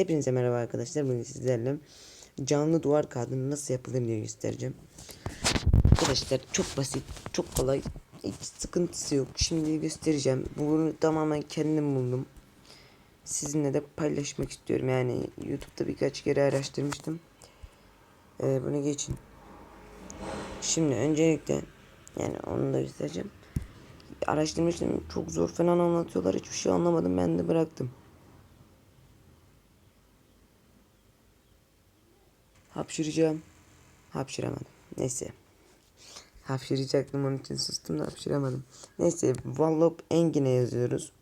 Hepinize merhaba arkadaşlar. Bugün sizlerle canlı duvar kağıdının nasıl yapılır diye göstereceğim. Arkadaşlar çok basit, çok kolay. Hiç sıkıntısı yok. Şimdi göstereceğim. Bunu tamamen kendim buldum. Sizinle de paylaşmak istiyorum. Yani YouTube'da birkaç kere araştırmıştım. Ee, bunu geçin. Şimdi öncelikle yani onu da göstereceğim. Araştırmıştım. Çok zor falan anlatıyorlar. Hiçbir şey anlamadım. Ben de bıraktım. Hapşıracağım. Hapşıramadım. Neyse. Hapşıracaktım onun için sustum da hapşıramadım. Neyse Wallop Engin'e yazıyoruz.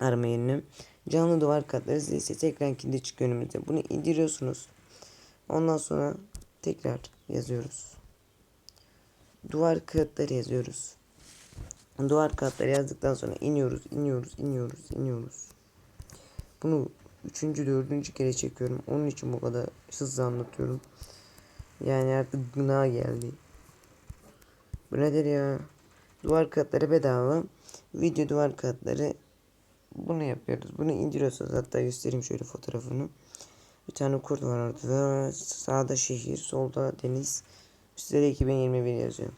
Arama yerine. Canlı duvar katları ise ekran kilidi çıkıyor önümüzde. Bunu indiriyorsunuz. Ondan sonra tekrar yazıyoruz. Duvar kağıtları yazıyoruz. Duvar kağıtları yazdıktan sonra iniyoruz, iniyoruz, iniyoruz, iniyoruz. Bunu üçüncü, dördüncü kere çekiyorum. Onun için bu kadar hızlı anlatıyorum. Yani artık gına geldi. Bu nedir ya? Duvar kağıtları bedava. Video duvar kağıtları bunu yapıyoruz. Bunu indiriyorsunuz. Hatta göstereyim şöyle fotoğrafını. Bir tane kurt var orada. Sağda şehir, solda deniz. Üstte de 2021 yazıyor.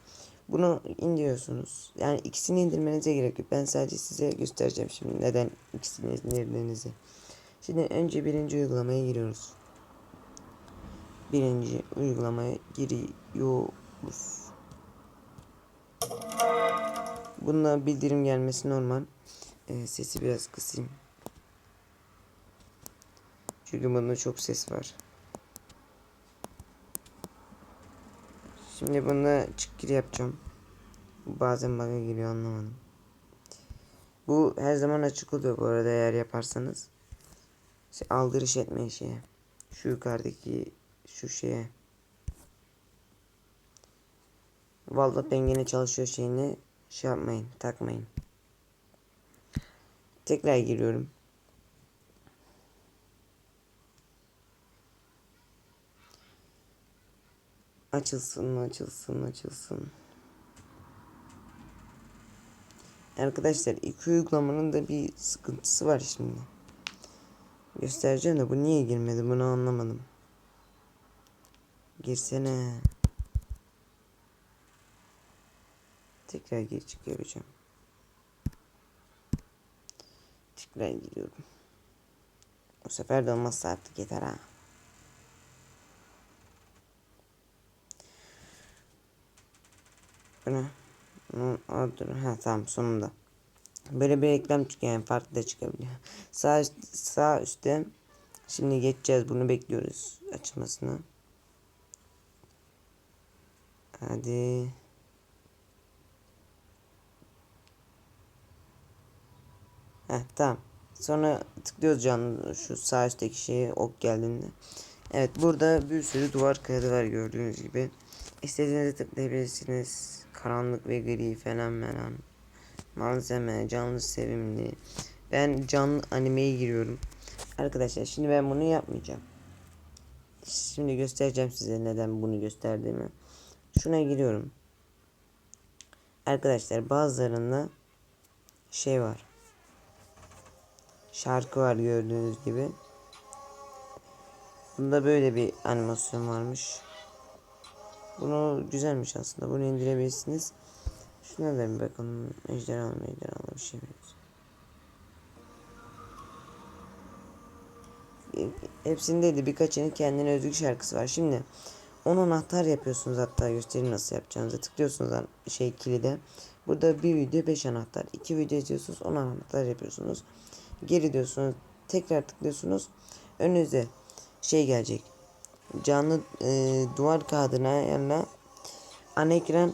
Bunu indiriyorsunuz. Yani ikisini indirmenize gerek yok. Ben sadece size göstereceğim şimdi neden ikisini indirdiğinizi. Şimdi önce birinci uygulamaya giriyoruz. Birinci uygulamaya giriyoruz. Bunda bildirim gelmesi normal. Ee, sesi biraz kısayım. Çünkü bunda çok ses var. Şimdi bunda çık gir yapacağım. Bazen bug'a giriyor anlamadım. Bu her zaman açık oluyor bu arada eğer yaparsanız. Şey, aldırış etmeyin şeye. Şu yukarıdaki şu şeye. Vallahi pengene çalışıyor şeyini şey yapmayın takmayın. Tekrar giriyorum. Açılsın açılsın açılsın. Arkadaşlar iki uygulamanın da bir sıkıntısı var şimdi. Göstereceğim de bu niye girmedi bunu anlamadım. Girsene. Tekrar geri çıkıyorum. Tekrar giriyorum. Bu sefer de olmazsa artık yeter ha. Bu ne? Aa, dur. Ha tamam sonunda. Böyle bir reklam çıkıyor yani farklı da çıkabiliyor. Sağ, sağ üstte şimdi geçeceğiz bunu bekliyoruz açılmasını. Hadi. Heh tamam. Sonra tıklıyoruz canlı şu sağ üstteki şeye ok geldiğinde. Evet burada bir sürü duvar kağıdı var gördüğünüz gibi. İstediğinizi tıklayabilirsiniz. Karanlık ve gri falan falan. Malzeme, canlı sevimli. Ben canlı animeye giriyorum. Arkadaşlar şimdi ben bunu yapmayacağım. Şimdi göstereceğim size neden bunu gösterdiğimi. Şuna giriyorum. Arkadaşlar bazılarında şey var. Şarkı var gördüğünüz gibi. Bunda böyle bir animasyon varmış. Bunu güzelmiş aslında. Bunu indirebilirsiniz. Şuna da bir bakalım. Ejderha ejderha bir şey benziyor. Hepsinde de birkaçının kendine özgü şarkısı var. Şimdi 10 anahtar yapıyorsunuz hatta göstereyim nasıl yapacağınızı. Tıklıyorsunuz şey kilide. Burada bir video 5 anahtar. 2 video izliyorsunuz 10 anahtar yapıyorsunuz. Geri diyorsunuz. Tekrar tıklıyorsunuz. Önünüze şey gelecek. Canlı e, duvar kağıdına ayarla ana ekran,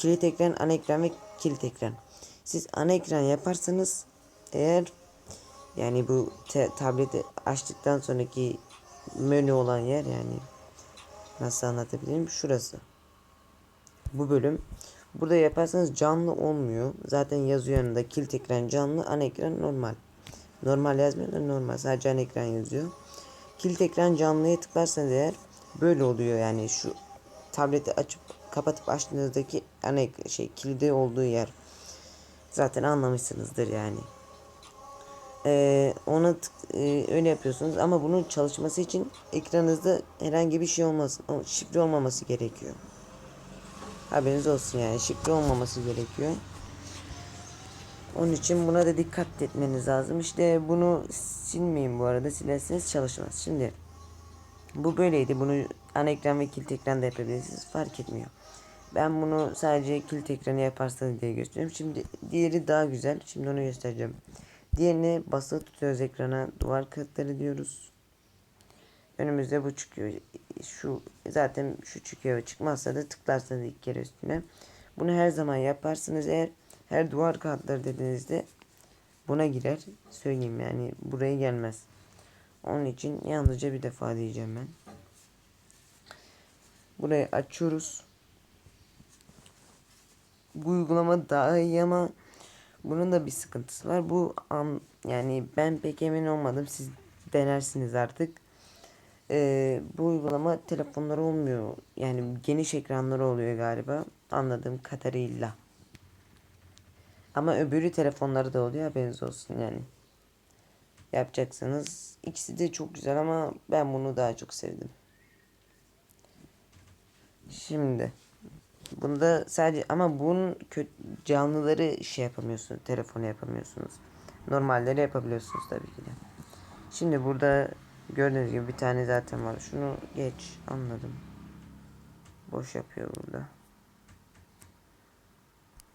kilit ekran, ana ekran ve kilit ekran. Siz ana ekran yaparsanız eğer yani bu tableti açtıktan sonraki menü olan yer yani nasıl anlatabilirim şurası. Bu bölüm. Burada yaparsanız canlı olmuyor. Zaten yazıyor yanında kilit ekran canlı, ana ekran normal. Normal yazmıyor da normal. Sadece ana ekran yazıyor. Kilit ekran canlıya tıklarsanız eğer böyle oluyor yani şu tableti açıp kapatıp açtığınızdaki ek- şey kilidi olduğu yer. Zaten anlamışsınızdır yani. Ee, ona tık- e, öyle yapıyorsunuz ama bunun çalışması için ekranınızda herhangi bir şey olmasın. Şifre olmaması gerekiyor. Haberiniz olsun yani şifre olmaması gerekiyor. Onun için buna da dikkat etmeniz lazım. İşte bunu silmeyin bu arada. Silerseniz çalışmaz. Şimdi bu böyleydi. Bunu ana ekran ve kilit ekran da yapabilirsiniz. Fark etmiyor. Ben bunu sadece kilit ekranı yaparsanız diye gösteriyorum. Şimdi diğeri daha güzel. Şimdi onu göstereceğim. Diğerini basılı tutuyoruz ekrana. Duvar kağıtları diyoruz. Önümüzde bu çıkıyor. Şu zaten şu çıkıyor. Çıkmazsa da tıklarsanız ilk kere üstüne. Bunu her zaman yaparsınız eğer her duvar kağıtları dediğinizde buna girer. Söyleyeyim yani buraya gelmez. Onun için yalnızca bir defa diyeceğim ben. Burayı açıyoruz. Bu uygulama daha iyi ama bunun da bir sıkıntısı var. Bu an, yani ben pek emin olmadım. Siz denersiniz artık. Ee, bu uygulama telefonları olmuyor. Yani geniş ekranları oluyor galiba. Anladığım kadarıyla. Ama öbürü telefonları da oluyor haberiniz olsun yani. Yapacaksınız. İkisi de çok güzel ama ben bunu daha çok sevdim. Şimdi bunda sadece ama bunun canlıları şey yapamıyorsunuz. Telefonu yapamıyorsunuz. Normalleri yapabiliyorsunuz tabii ki de. Şimdi burada gördüğünüz gibi bir tane zaten var. Şunu geç anladım. Boş yapıyor burada.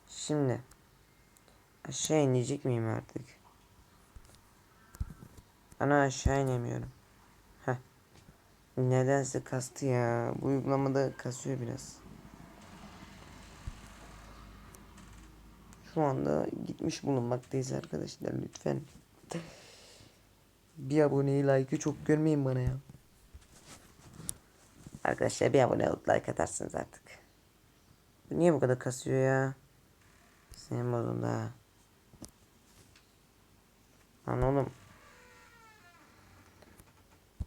Şimdi aşağı inecek miyim artık? Ana aşağı inemiyorum. Heh. Nedense kastı ya. Bu uygulamada kasıyor biraz. Şu anda gitmiş bulunmaktayız arkadaşlar lütfen. Bir aboneyi like'ı çok görmeyin bana ya. Arkadaşlar bir abone olup like atarsınız artık. Niye bu kadar kasıyor ya? Senin modunda. Lan oğlum.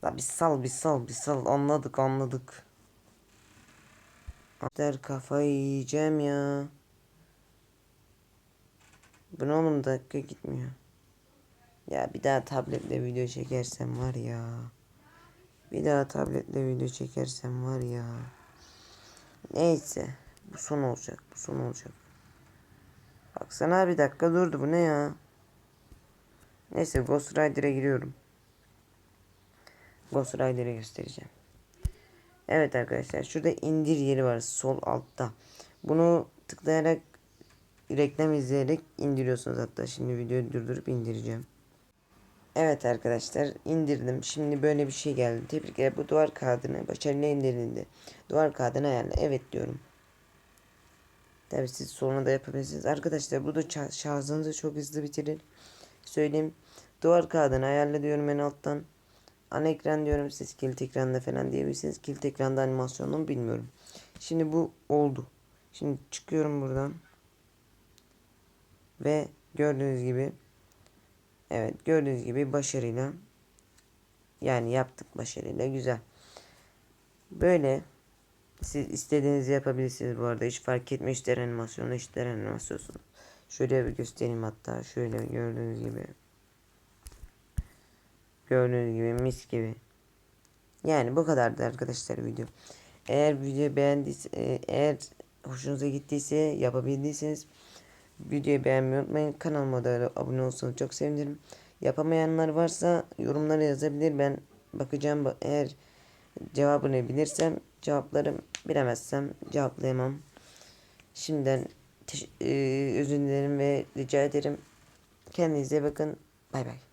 La bir sal bir sal bir sal anladık anladık. Der kafayı yiyeceğim ya. Bu dakika gitmiyor. Ya bir daha tabletle video çekersem var ya. Bir daha tabletle video çekersem var ya. Neyse. Bu son olacak. Bu son olacak. Baksana bir dakika durdu. Bu ne ya? Neyse Ghost Rider'e giriyorum. Ghost Rider'e göstereceğim. Evet arkadaşlar şurada indir yeri var sol altta. Bunu tıklayarak reklam izleyerek indiriyorsunuz hatta. Şimdi videoyu durdurup indireceğim. Evet arkadaşlar indirdim. Şimdi böyle bir şey geldi. Tebrikler bu duvar kağıdını başarıyla indirildi. Duvar kağıdını ayarla. Evet diyorum. Tabi siz sonra da yapabilirsiniz. Arkadaşlar bu da şarjınızı çok hızlı bitirir. Söyleyeyim. Duvar kağıdını ayarla diyorum en alttan. Ana ekran diyorum siz kilit ekranda falan diyebilirsiniz. Kilit ekranda animasyonunu bilmiyorum. Şimdi bu oldu. Şimdi çıkıyorum buradan. Ve gördüğünüz gibi Evet gördüğünüz gibi başarıyla yani yaptık başarıyla güzel. Böyle siz istediğinizi yapabilirsiniz bu arada. Hiç fark etmiyor ister animasyonu ister animasyonu. Şöyle bir göstereyim hatta. Şöyle gördüğünüz gibi. Gördüğünüz gibi mis gibi. Yani bu kadardı arkadaşlar video. Eğer video beğendiyse e, eğer hoşunuza gittiyse yapabildiyseniz videoyu beğenmeyi unutmayın. Kanalıma da abone olsanız çok sevinirim. Yapamayanlar varsa yorumlara yazabilir. Ben bakacağım. Ba- Eğer cevabını bilirsem cevaplarım bilemezsem cevaplayamam. Şimdiden e, özür dilerim ve rica ederim. Kendinize bakın. Bay bay.